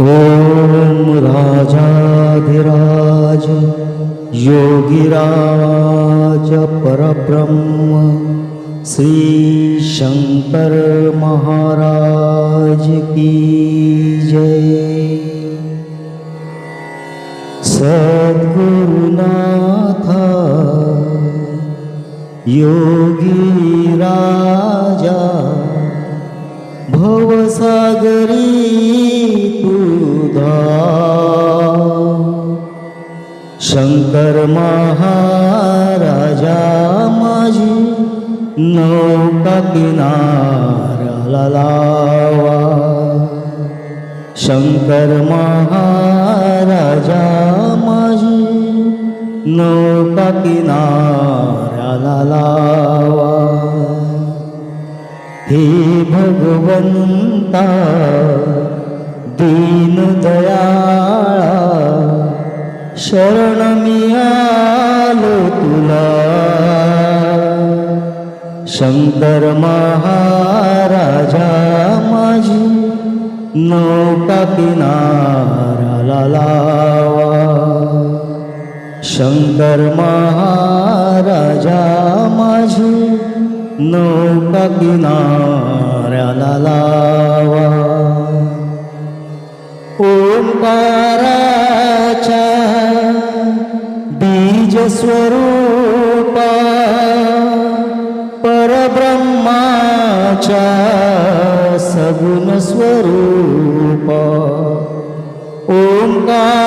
ॐ राजाधिराज योगिराज परब्रह्म श्री शंकर महाराज की जय। सद्गुरुनाथा योगी राजा भवसागरी शंकर महाराजा माझी नौका किनाऱ्याला लावा शंकर महाराजा माझी नौका किनाऱ्याला लावा हे भगवंता दीनदयाळा शरण मी आलो तुला शंकर महाराजा माझी नौका किनाऱ्याला लावा शंकर महाराजा माझी नौका किनाऱ्याला बीज स्वरूपा परब्रह्माच्या सगुण स्वरूप ओंकाराच्या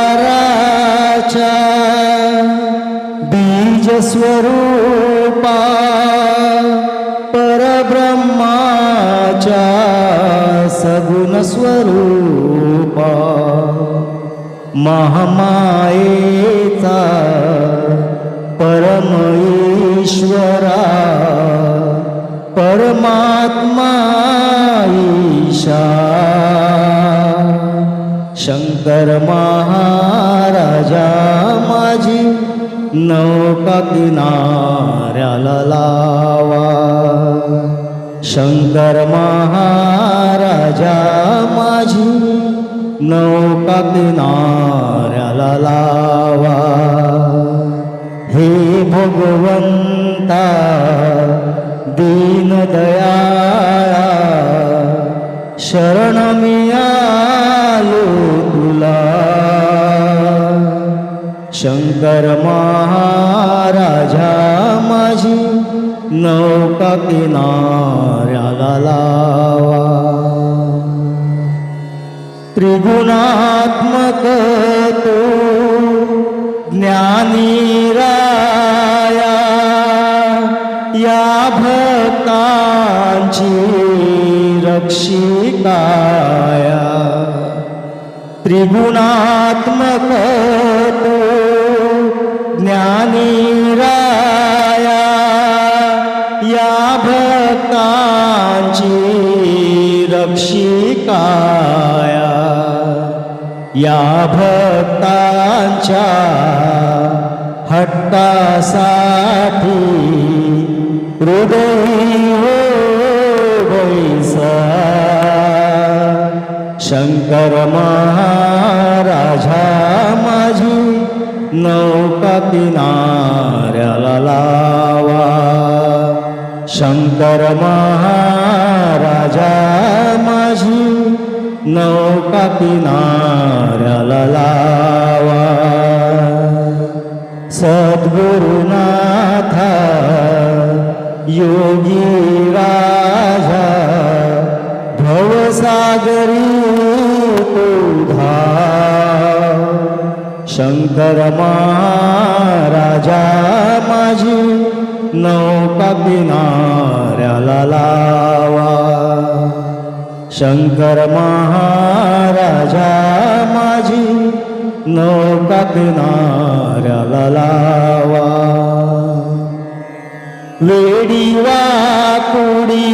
बीज स्वरूपा परब्रह्माच्या सगुण स्वरूप महामायेचा ईशा शंकर महाराजा माझी नौका किनाऱ्याला लावा। शंकर महाराजा माझी नौका किनाऱ्याला लावा। हे भगवंता दीनदयाळा शरण मी आलो तुला. शंकर महाराजा माझी नौका किनाऱ्याला लावा. त्रिगुणात्मक तो ज्ञानी राया. या भक्तांची रक्षिकाया त्रिगुणात्मक तो ज्ञानी राया या भक्तांची रक्षिकाया या भक्तांच्या हट्टासाठी हृदय शंकर महाराजा माझी नौका किनाऱ्याला लावा. सद्गुरुनाथा योगी राजा भवसागरी तुधा शंकर महाराजा शंकर महाराजा माझी नौका किनाऱ्याला लावा. वेडी वाकुडी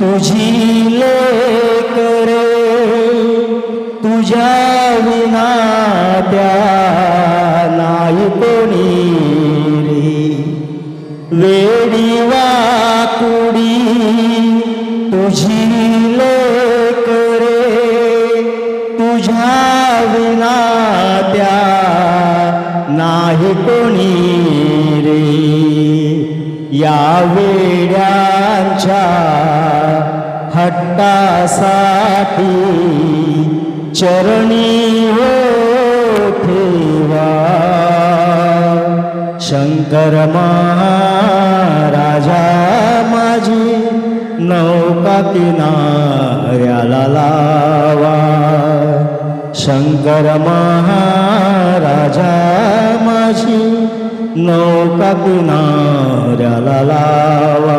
तुझी लेकरे तुझ्या विना त्या नाही कोणी रे. वेडी तुझ्या विना त्या नाही कोणी रे. या वेड्यांच्या हट्टासाठी चरणी हो ठेवा. शंकर महाराजा माझी नौका किनार शंकर महाराजा माझी नौका किनाऱ्याला लावा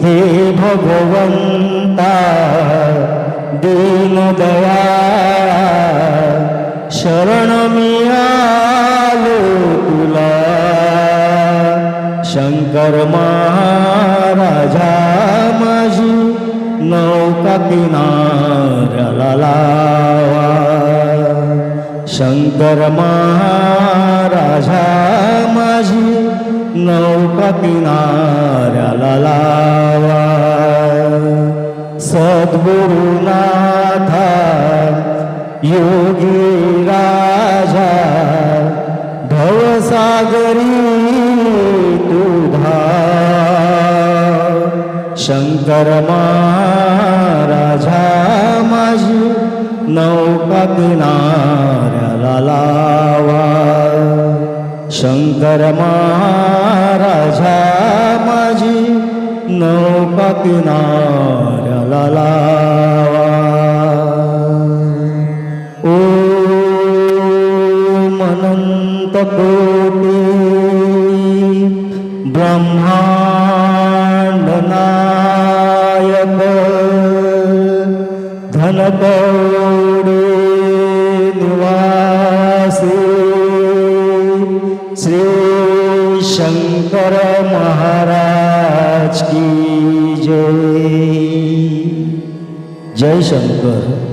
हे भगवंता दीनदया शरण मी आलो तुला शंकर महाराजा माझी नौका किनाऱ्याला लावा शंकर महाराजा माझी नौका किनाऱ्याला लावा. सद्गुरुनाथा योगी राजा भवसागरी तुधा शंकर महाराजा माझी नौका किनाऱ्याला लावा शंकर महाराजा माझी नौका किनाऱ्याला लावा. ओ मनंत कोटी ब्रह्मांडना श्री शंकर महाराज की जय। जय शंकर।